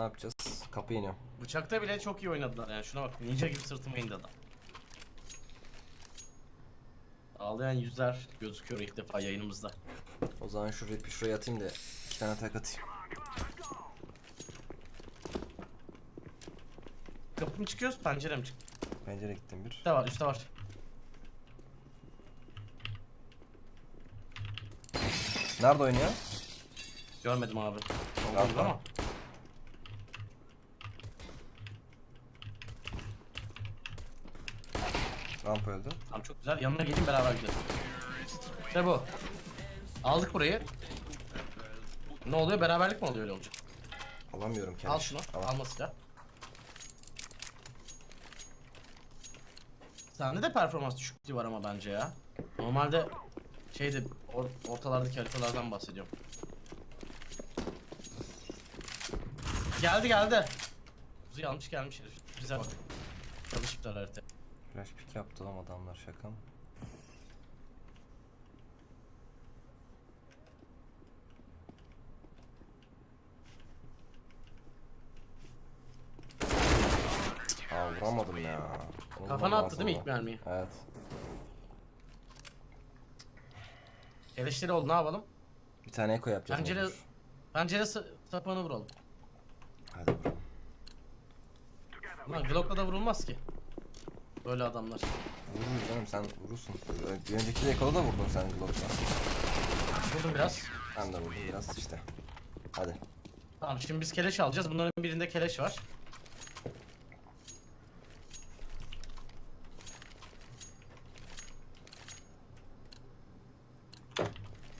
Ne yapacağız? Kapı iniyor. Bıçakta bile çok iyi oynadılar yani şuna bak ninja gibi sırtıma indi adam. Ağlayan yüzler gözüküyor ilk defa yayınımızda. O zaman şu repi şuraya atayım da iki tane tak atayım. Kapı mı çıkıyoruz pencere mi çık? Pencere gittim bir. Üstte var üstte var. Nerede oynuyor? Görmedim abi. Oldu ama. Rampa öldü. Tamam çok güzel. Yanına gelin beraber gidelim. İşte bu. Aldık burayı. Ne oluyor? Beraberlik mi oluyor öyle olacak? Alamıyorum kendimi. Al şunu. Alma silah. Sende de performans düşüklüğü var ama bence ya. Normalde şeyde or ortalardaki haritalardan bahsediyorum. Geldi geldi. Kuzu yanlış gelmiş herif. Bize bak. Çalışıplar harita. Flash pick yaptı lan adamlar şaka mı? Aa vuramadım ya. Vurmam Kafana attı değil mi ilk mermiyi? Evet. Eleştiri oldu ne yapalım? Bir tane eko yapacağız. Pencere, mecbur. pencere sa- vuralım. Hadi vuralım. Lan Glock'la da vurulmaz ki. Böyle adamlar. Vurur canım sen vurursun. Bir önceki de ekoda da vurdun sen Glock'la. Vurdum biraz. Ben de vurdum biraz işte. Hadi. Tamam şimdi biz keleş alacağız. Bunların birinde keleş var.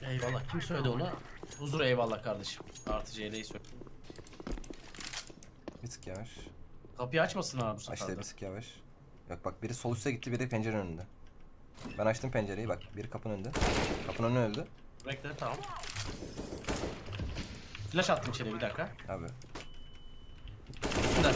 Eyvallah. Kim söyledi onu? Huzur eyvallah kardeşim. Artı CL'yi söyle. Bir tık yavaş. Kapıyı açmasın abi bu sefer Açtı bir tık yavaş. Bak bak biri sol üste gitti biri pencere önünde. Ben açtım pencereyi bak biri kapının önünde. Kapının önü öldü. Bekle tamam. Flash attım içeri bir dakika. Abi. Üstünde.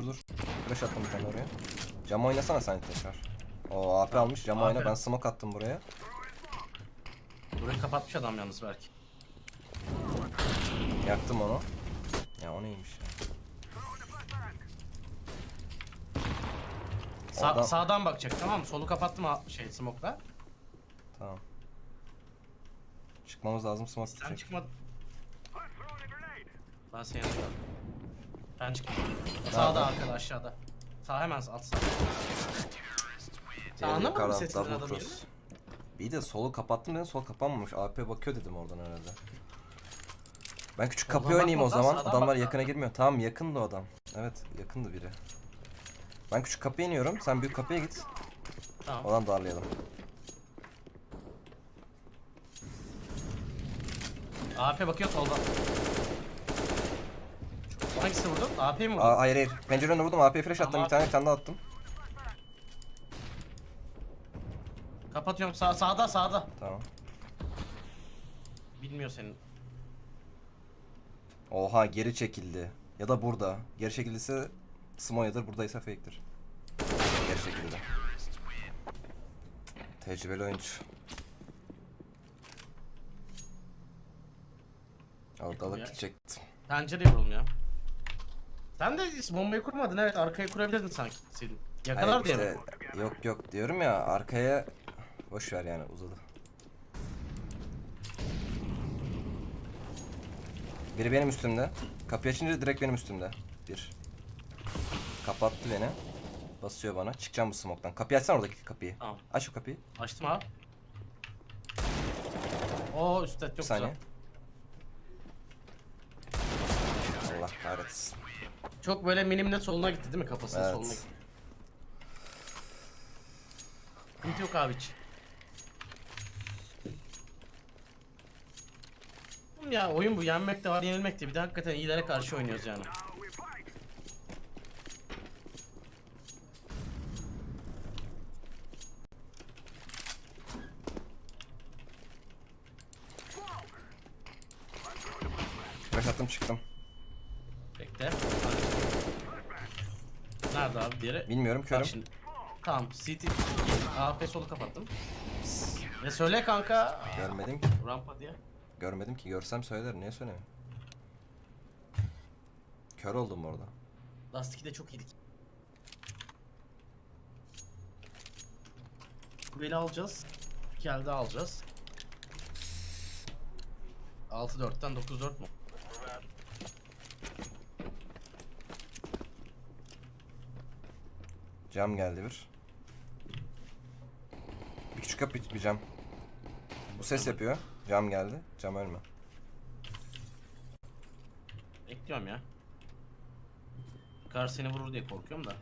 Dur dur. Flash attım bir tane oraya. Cam oynasana sen tekrar. O AP almış cam oyna ben smoke attım buraya. Burayı kapatmış adam yalnız belki. Yaktım onu. Ya o neymiş ya. Sa- Oradan- Sağdan bakacak tamam mı? Solu kapattım ha- şey smoke'la. Tamam. Çıkmamız lazım smoke Sen tutacak. çıkmadın. Ben seni yanıyorum. Ben çıktım. Sağda arkada aşağıda. Sağ hemen alt sağ. Sen anlamadın mı double adamı. Bir de solu kapattım dedim sol kapanmamış. AP bakıyor dedim oradan herhalde. Ben küçük Soldan kapıya oynayayım o zaman. sağdan Adamlar bak. yakına girmiyor. Tamam yakındı o adam. Evet yakındı biri. Ben küçük kapıya iniyorum. Sen büyük kapıya git. Tamam. Oradan darlayalım. AP bakıyor soldan. Hangisi vurdun? AP mi vurdun? Aa, hayır hayır. Pencere önüne vurdum. AP flash attım. Tamam. Bir tane bir tane daha attım. Kapatıyorum sağ sağda sağda. Tamam. Bilmiyor senin. Oha geri çekildi. Ya da burada. Geri çekildiyse Smoya'dır. Buradaysa fake'tir. Geri çekildi. Tecrübeli oyuncu. Orada alıp gidecektim. Pencereye vuralım ya. Sen de bombayı kurmadın evet arkaya kurabilirdin sanki. Senin. Yakalar Hayır, diye mi? işte, Yok yok diyorum ya arkaya boş ver yani uzadı. Biri benim üstümde. Kapıyı açınca direkt benim üstümde. Bir. Kapattı beni. Basıyor bana. Çıkacağım bu smoke'tan. Kapıyı açsana oradaki kapıyı. Tamam. Aç şu kapıyı. Açtım abi. Oo üstte çok Bir saniye. güzel. Allah kahretsin. Çok böyle minimle soluna gitti değil mi kafasının Evet. soluna gitti. Sıkıntı yok abi hiç. Ya oyun bu yenmek de var yenilmek de bir de hakikaten iyilere karşı oynuyoruz yani. attım çıktım. Bekle. Nerede abi diğeri? Bilmiyorum Bak körüm. şimdi. Tamam CT AP solu kapattım. Ve söyle kanka. Görmedim ki. Rampa diye. Görmedim ki. Görsem söylerim. Niye söylemiyorum? Kör oldum orada. Last de çok iyiydik. Kuleyi alacağız. Geldi alacağız. 6-4'ten 9-4 mu? Cam geldi bir. Bir küçük kapı bir cam. Bu ses yapıyor. Cam geldi. Cam ölme. Bekliyorum ya. Kar seni vurur diye korkuyorum da.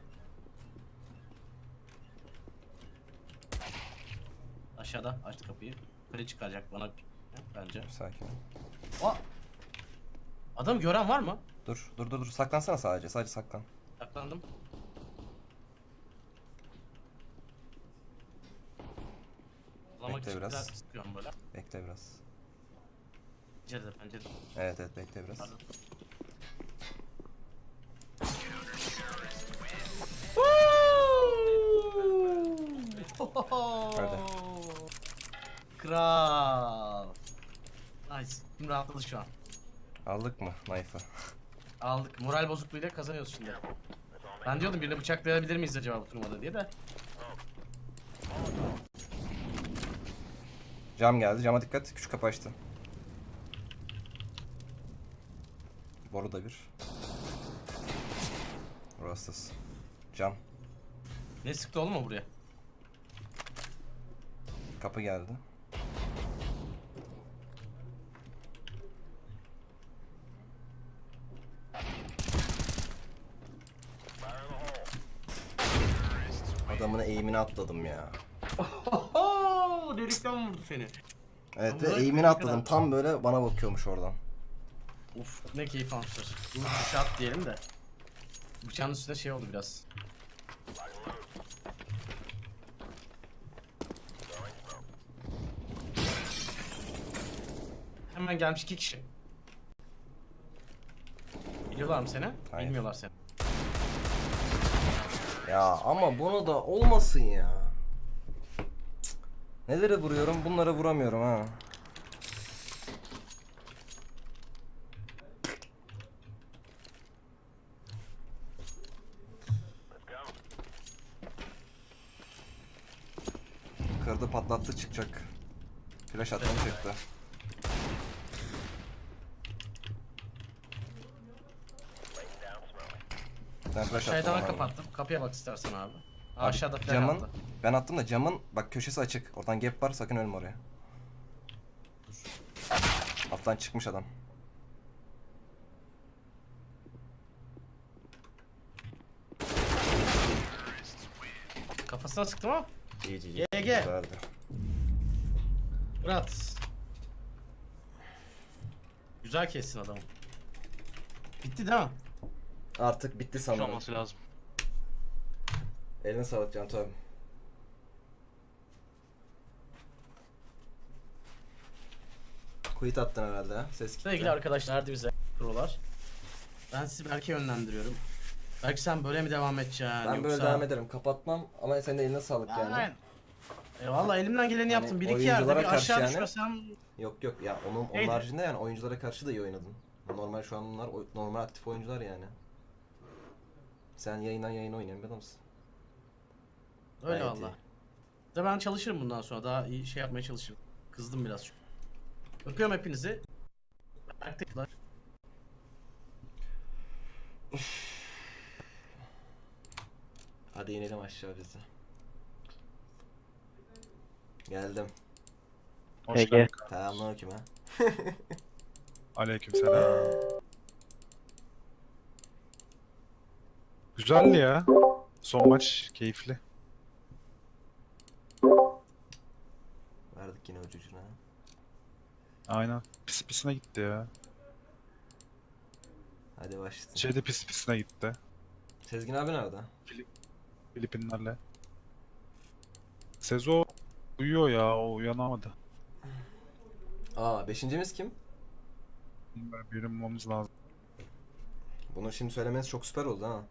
Aşağıda açtı kapıyı. Kule çıkaracak bana bence. Sakin. Aa! Adam gören var mı? Dur dur dur dur. Saklansana sadece. Sadece saklan. Saklandım. Bekle biraz. biraz sıkıyorum böyle. Bekle biraz. Pencerede pencerede. Evet evet bekle biraz. Pardon. Hadi. Kral. Nice. Şimdi rahatladı şu an. Aldık mı knife'ı? Aldık. Moral bozukluğuyla kazanıyoruz şimdi. Ben diyordum birini bıçaklayabilir miyiz acaba bu turnuvada diye de. Cam geldi. Cama dikkat. Küçük kapı açtı. Boru da bir. Burası. Cam. Ne sıktı oğlum o buraya? Kapı geldi. Adamın eğimini atladım ya. Oho! Delikten vurdu seni. Evet ve eğimini atladım. Tam böyle bana bakıyormuş oradan. Uf ne keyif almışlar. Bu şart diyelim de. Bıçağın üstünde şey oldu biraz. Hemen gelmiş iki kişi. Biliyorlar mı seni? Hayır. Bilmiyorlar seni. Ya ama bunu da olmasın ya. Nelere vuruyorum bunlara vuramıyorum ha. Kırdı patlattı çıkacak. Flash atmam çıktı. Ben flash Aşağıdan attım kapattım. Kapıya bak istersen abi. Abi, Aşağıda flash camın, attı. Ben attım da camın bak köşesi açık. Oradan gap var sakın ölme oraya. Alttan çıkmış adam. Kafasına sıktım ama. İyi iyi. GG. Güzeldi. Murat. Güzel kessin adamı. Bitti değil mi? Artık bitti Şu sanırım. olması lazım. Eline sağlık Can abi. Quit attın herhalde ha. Ses gitti. Sevgili arkadaşlar hadi bize prolar. Ben sizi Berk'e yönlendiriyorum. Belki sen böyle mi devam edeceksin? Ben yoksa... böyle devam ederim. Kapatmam ama senin de eline sağlık yani. Aynen. E valla elimden geleni yaptım. Hani Bir iki yerde oyunculara bir karşı aşağı yani- düşmesem Yok yok ya onun, onun Neydi? haricinde yani oyunculara karşı da iyi oynadın. Normal şu an bunlar normal aktif oyuncular yani. Sen yayından yayına oynayan bir adamsın. Öyle Gayet valla. De ben çalışırım bundan sonra. Daha iyi şey yapmaya çalışırım. Kızdım biraz çünkü. Öpüyorum hepinizi. Tekrar. Hadi inelim aşağı biz de. Geldim. Hoş Ege. geldin. Selamünaleyküm ha. Aleykümselam. Güzeldi ya. Son maç keyifli. Aynen. Pis pisine gitti ya. Hadi başlasın. Şeyde pis pisine gitti. Sezgin abi nerede? Filipinlerle. Sezo uyuyor ya. O uyanamadı. Aa beşincimiz kim? Bilmiyorum bulmamız lazım. Bunu şimdi söylemeniz çok süper oldu ha.